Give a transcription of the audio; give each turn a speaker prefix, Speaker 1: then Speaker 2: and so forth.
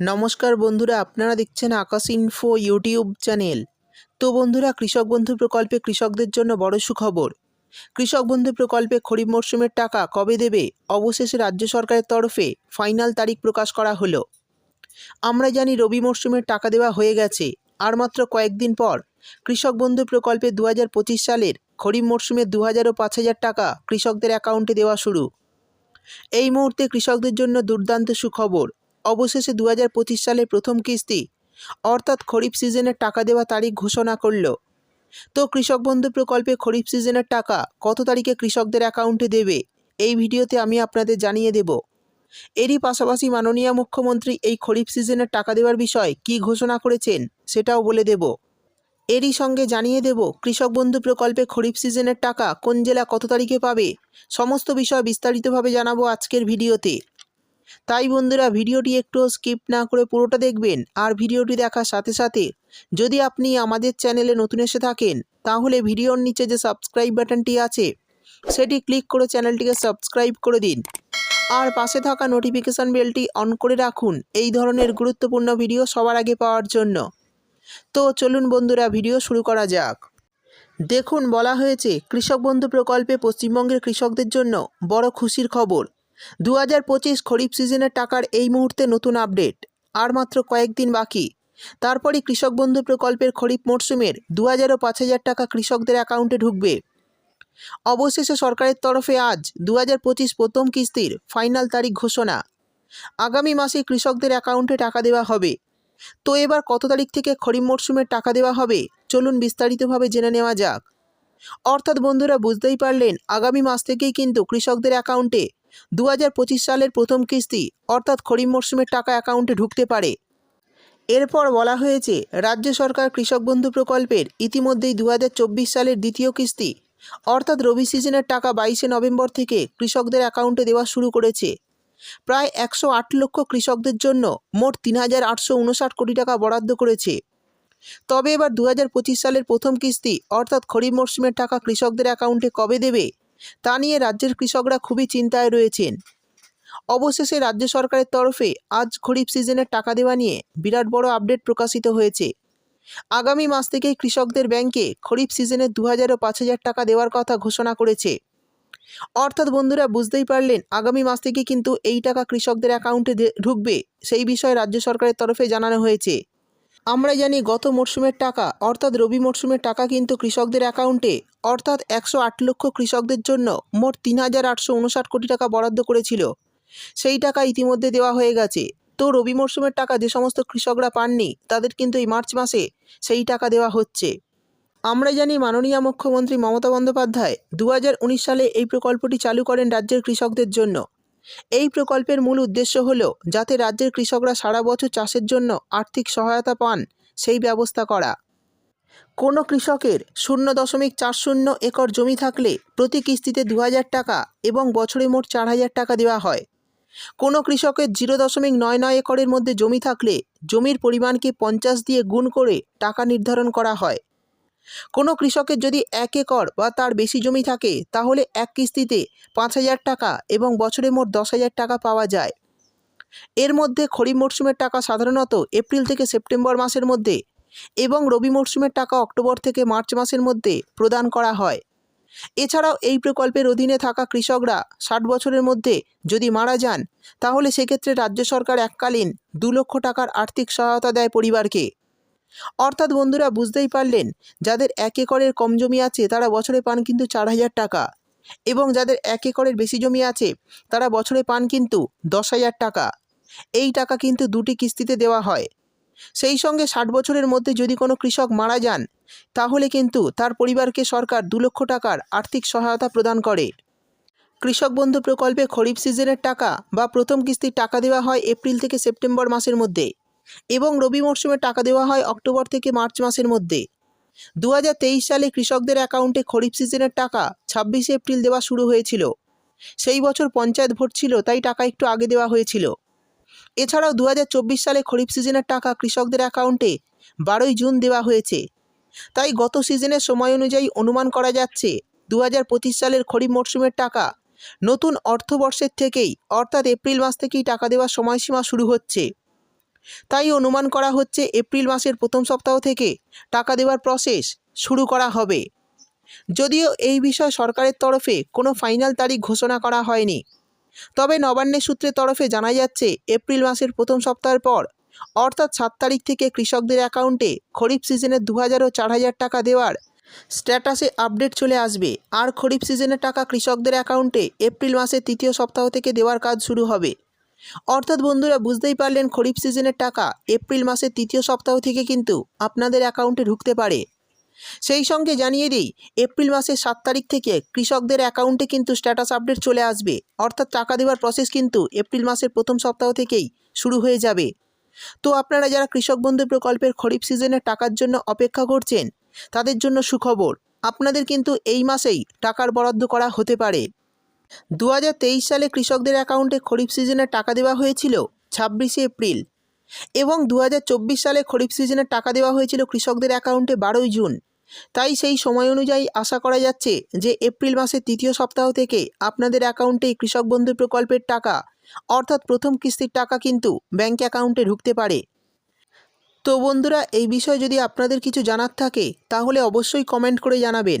Speaker 1: নমস্কার বন্ধুরা, আপনারা দেখছেন আকাশ ইনফো ইউটিউব চ্যানেল তো বন্ধুরা, কৃষক বন্ধু প্রকল্পে কৃষকদের জন্য বড় সুখবর। কৃষক বন্ধু প্রকল্পে খরিফ মরশুমের টাকা কবে দেবে? অবশেষে রাজ্য সরকারের তরফে ফাইনাল তারিখ প্রকাশ করা হলো। আমরা জানি রবি মরশুমের টাকা দেওয়া হয়ে গেছে। আর মাত্র কয়েকদিন পর কৃষক বন্ধু প্রকল্পে দু হাজার পঁচিশ সালের খরিফ মরশুমে দু হাজার ও পাঁচ হাজার টাকা কৃষকদের অ্যাকাউন্টে দেওয়া শুরু। এই মুহূর্তে কৃষকদের জন্য দুর্দান্ত সুখবর। অবশেষে দু হাজার পঁচিশ সালের প্রথম কিস্তি, অর্থাৎ খরিফ সিজনের টাকা দেওয়া তারিখ ঘোষণা করল। তো কৃষক বন্ধু প্রকল্পে খরিফ সিজনের টাকা কত তারিখে কৃষকদের অ্যাকাউন্টে দেবে, এই ভিডিওতে আমি আপনাদের জানিয়ে দেব। এরই পাশাপাশি মাননীয় মুখ্যমন্ত্রী এই খরিফ সিজনের টাকা দেওয়ার বিষয়ে কী ঘোষণা করেছেন সেটাও বলে দেব। এরই সঙ্গে জানিয়ে দেব, কৃষক বন্ধু প্রকল্পে খরিফ সিজনের টাকা কোন জেলা কত তারিখে পাবে, সমস্ত বিষয় বিস্তারিতভাবে জানাব আজকের ভিডিওতে। তাই বন্ধুরা ভিডিওটি একটু স্কিপ না করে পুরোটা দেখবেন আর ভিডিওটি দেখার সাথে সাথে যদি আপনি আমাদের চ্যানেলে নতুন এসে থাকেন, তাহলে ভিডিওর নিচে যে সাবস্ক্রাইব বাটনটি আছে, সেটি ক্লিক করে চ্যানেলটিকে সাবস্ক্রাইব করে দিন। আর পাশে থাকা নোটিফিকেশান বেলটি অন করে রাখুন এই ধরনের গুরুত্বপূর্ণ ভিডিও সবার আগে পাওয়ার জন্য। তো চলুন বন্ধুরা ভিডিও শুরু করা যাক। দেখুন বলা হয়েছে, কৃষক বন্ধু প্রকল্পে পশ্চিমবঙ্গের কৃষকদের জন্য বড় খুশির খবর। দু হাজার পঁচিশ খরিফ সিজনের টাকার এই মুহূর্তে নতুন আপডেট। আর মাত্র কয়েকদিন বাকি। তারপরই কৃষক বন্ধু প্রকল্পের খরিফ মরশুমের দু হাজার ও পাঁচ হাজার টাকা কৃষকদের অ্যাকাউন্টে ঢুকবে। অবশেষে সরকারের তরফে আজ দু হাজার পঁচিশ প্রথম কিস্তির ফাইনাল তারিখ ঘোষণা। আগামী মাসে কৃষকদের অ্যাকাউন্টে টাকা দেওয়া হবে। তো এবার কত তারিখ থেকে খরিফ মরশুমের টাকা দেওয়া হবে, চলুন বিস্তারিতভাবে জেনে নেওয়া যাক। অর্থাৎ বন্ধুরা, বুঝতেই পারলেন, আগামী মাস থেকেই কিন্তু কৃষকদের অ্যাকাউন্টে দু হাজার পঁচিশ সালের প্রথম কিস্তি, অর্থাৎ খরিফ মরশুমের টাকা অ্যাকাউন্টে ঢুকতে পারে। এরপর বলা হয়েছে, রাজ্য সরকার কৃষক বন্ধু প্রকল্পের ইতিমধ্যেই দু হাজার চব্বিশ সালের দ্বিতীয় কিস্তি, অর্থাৎ রবি সিজনের টাকা বাইশে নভেম্বর থেকে কৃষকদের অ্যাকাউন্টে দেওয়া শুরু করেছে। প্রায় একশো আট লক্ষ কৃষকদের জন্য মোট তিন হাজার আটশো উনষাট কোটি টাকা বরাদ্দ করেছে। তবে এবার দু হাজার পঁচিশ সালের প্রথম কিস্তি, অর্থাৎ খরিফ মরশুমের টাকা কৃষকদের অ্যাকাউন্টে কবে দেবে? তা নিয়ে রাজ্যের কৃষকরা খুবই চিন্তায় রয়েছেন। অবশেষে রাজ্য সরকারের তরফে আজ খরিফ সিজনের টাকা দেওয়া নিয়ে বিরাট বড় আপডেট প্রকাশিত হয়েছে। আগামী মাস থেকেই কৃষকদের ব্যাংকে খরিফ সিজনে দু হাজার ও পাঁচ হাজার টাকা দেওয়ার কথা ঘোষণা করেছে। অর্থাৎ বন্ধুরা, বুঝতেই পারলেন, আগামী মাস থেকে কিন্তু এই টাকা কৃষকদের অ্যাকাউন্টে ঢুকবে, সেই বিষয়ে রাজ্য সরকারের তরফে জানানো হয়েছে। আমরা জানি গত মরশুমের টাকা, অর্থাৎ রবি মরশুমের টাকা কিন্তু কৃষকদের অ্যাকাউন্টে, অর্থাৎ একশো আট লক্ষ কৃষকদের জন্য মোট তিন হাজার আটশো উনষাট কোটি টাকা বরাদ্দ করেছিল। সেই টাকা ইতিমধ্যে দেওয়া হয়ে গেছে। তো রবি মরশুমের টাকা যে সমস্ত কৃষকরা পাননি, তাদের কিন্তু এই মার্চ মাসে সেই টাকা দেওয়া হচ্ছে। আমরা জানি মাননীয় মুখ্যমন্ত্রী মমতা বন্দ্যোপাধ্যায় দু হাজার উনিশ সালে এই প্রকল্পটি চালু করেন রাজ্যের কৃষকদের জন্য। এই প্রকল্পের মূল উদ্দেশ্য হল যাতে রাজ্যের কৃষকরা সারা বছর চাষের জন্য আর্থিক সহায়তা পান, সেই ব্যবস্থা করা। কোনো কৃষকের শূন্য দশমিক চার শূন্য একর জমি থাকলে প্রতি কিস্তিতে দু হাজার টাকা এবং বছরে মোট চার হাজার টাকা দেওয়া হয়। কোনো কৃষকের জিরো দশমিক নয় নয় একরের মধ্যে জমি থাকলে জমির পরিমাণকে পঞ্চাশ দিয়ে গুণ করে টাকা নির্ধারণ করা হয়। কোনো কৃষকের যদি এক একর বা তার বেশি জমি থাকে, তাহলে এক কিস্তিতে পাঁচ হাজার টাকা এবং বছরে মোট দশ হাজার টাকা পাওয়া যায়। এর মধ্যে খরিফ মরশুমের টাকা সাধারণত এপ্রিল থেকে সেপ্টেম্বর মাসের মধ্যে এবং রবি মরশুমের টাকা অক্টোবর থেকে মার্চ মাসের মধ্যে প্রদান করা হয়। এছাড়াও এই প্রকল্পের অধীনে থাকা কৃষকরা ষাট বছরের মধ্যে যদি মারা যান, তাহলে সেক্ষেত্রে রাজ্য সরকার এককালীন দু লক্ষ টাকার আর্থিক সহায়তা দেয় পরিবারকে। অর্থাৎ বন্ধুরা বুঝতেই পারলেন, যাদের এক একরের কম জমি আছে তারা বছরে পান কিন্তু চার হাজার টাকা। এবং যাদের এক একরের বেশি জমি আছে তারা বছরে পান কিন্তু দশ হাজার টাকা। এই টাকা কিন্তু দুটি কিস্তিতে দেওয়া হয়। সেই সঙ্গে ষাট বছরের মধ্যে যদি কোনো কৃষক মারা যান, তাহলে কিন্তু তার পরিবারকে সরকার দু লক্ষ টাকার আর্থিক সহায়তা প্রদান করে। কৃষক বন্ধু প্রকল্পে খরিফ সিজনের টাকা বা প্রথম কিস্তির টাকা দেওয়া হয় এপ্রিল থেকে সেপ্টেম্বর মাসের মধ্যে। এবং রবি মরশুমে টাকা দেওয়া হয় অক্টোবর থেকে মার্চ মাসের মধ্যে। দু হাজার তেইশ সালে কৃষকদের অ্যাকাউন্টে খরিফ সিজনের টাকা ছাব্বিশে এপ্রিল দেওয়া শুরু হয়েছিল। সেই বছর পঞ্চায়েত ভোট ছিল, তাই টাকা একটু আগে দেওয়া হয়েছিল। এছাড়াও দু হাজার চব্বিশ সালে খরিফ সিজনের টাকা কৃষকদের অ্যাকাউন্টে বারোই জুন দেওয়া হয়েছে। তাই গত সিজনের সময় অনুযায়ী অনুমান করা যাচ্ছে দু হাজার পঁচিশ সালের খরিফ মরশুমের টাকা নতুন অর্থবর্ষের থেকেই, অর্থাৎ এপ্রিল মাস থেকেই টাকা দেওয়ার সময়সীমা শুরু হচ্ছে। তাই অনুমান করা হচ্ছে এপ্রিল মাসের প্রথম সপ্তাহ থেকে টাকা দেওয়ার প্রসেস শুরু করা হবে। যদিও এই বিষয়ে সরকারের তরফে কোনো ফাইনাল তারিখ ঘোষণা করা হয়নি। তবে নবান্নের সূত্রের তরফে জানা যাচ্ছে, এপ্রিল মাসের প্রথম সপ্তাহের পর, অর্থাৎ সাত তারিখ থেকে কৃষকদের অ্যাকাউন্টে খরিফ সিজনের দু হাজার ও চার হাজার টাকা দেওয়ার স্ট্যাটাসে আপডেট চলে আসবে। আর খরিফ সিজনের টাকা কৃষকদের অ্যাকাউন্টে এপ্রিল মাসের তৃতীয় সপ্তাহ থেকে দেওয়ার কাজ শুরু হবে। অর্থাৎ বন্ধুরা, বুঝতেই পারলেন খরিফ সিজনের টাকা এপ্রিল মাসের তৃতীয় সপ্তাহ থেকে কিন্তু আপনাদের অ্যাকাউন্টে ঢুকতে পারে। সেই সঙ্গে জানিয়ে দিই, এপ্রিল মাসের সাত তারিখ থেকে কৃষকদের অ্যাকাউন্টে কিন্তু স্ট্যাটাস আপডেট চলে আসবে। অর্থাৎ টাকা দেওয়ার প্রসেস কিন্তু এপ্রিল মাসের প্রথম সপ্তাহ থেকেই শুরু হয়ে যাবে। তো আপনারা যারা কৃষক বন্ধু প্রকল্পের খরিফ সিজনের টাকার জন্য অপেক্ষা করছেন, তাদের জন্য সুখবর, আপনাদের কিন্তু এই মাসেই টাকার বরাদ্দ করা হতে পারে। দু হাজার তেইশ সালে কৃষকদের অ্যাকাউন্টে খরিফ সিজনে টাকা দেওয়া হয়েছিল ছাব্বিশে এপ্রিল এবং দু হাজার চব্বিশ সালে খরিফ সিজনে টাকা দেওয়া হয়েছিল কৃষকদের অ্যাকাউন্টে বারোই জুন। তাই সেই সময় অনুযায়ী আশা করা যাচ্ছে যে এপ্রিল মাসের তৃতীয় সপ্তাহ থেকে আপনাদের অ্যাকাউন্টেই কৃষক বন্ধু প্রকল্পের টাকা, অর্থাৎ প্রথম কিস্তির টাকা কিন্তু ব্যাঙ্ক অ্যাকাউন্টে ঢুকতে পারে। তো বন্ধুরা, এই বিষয়ে যদি আপনাদের কিছু জানার থাকে, তাহলে অবশ্যই কমেন্ট করে জানাবেন।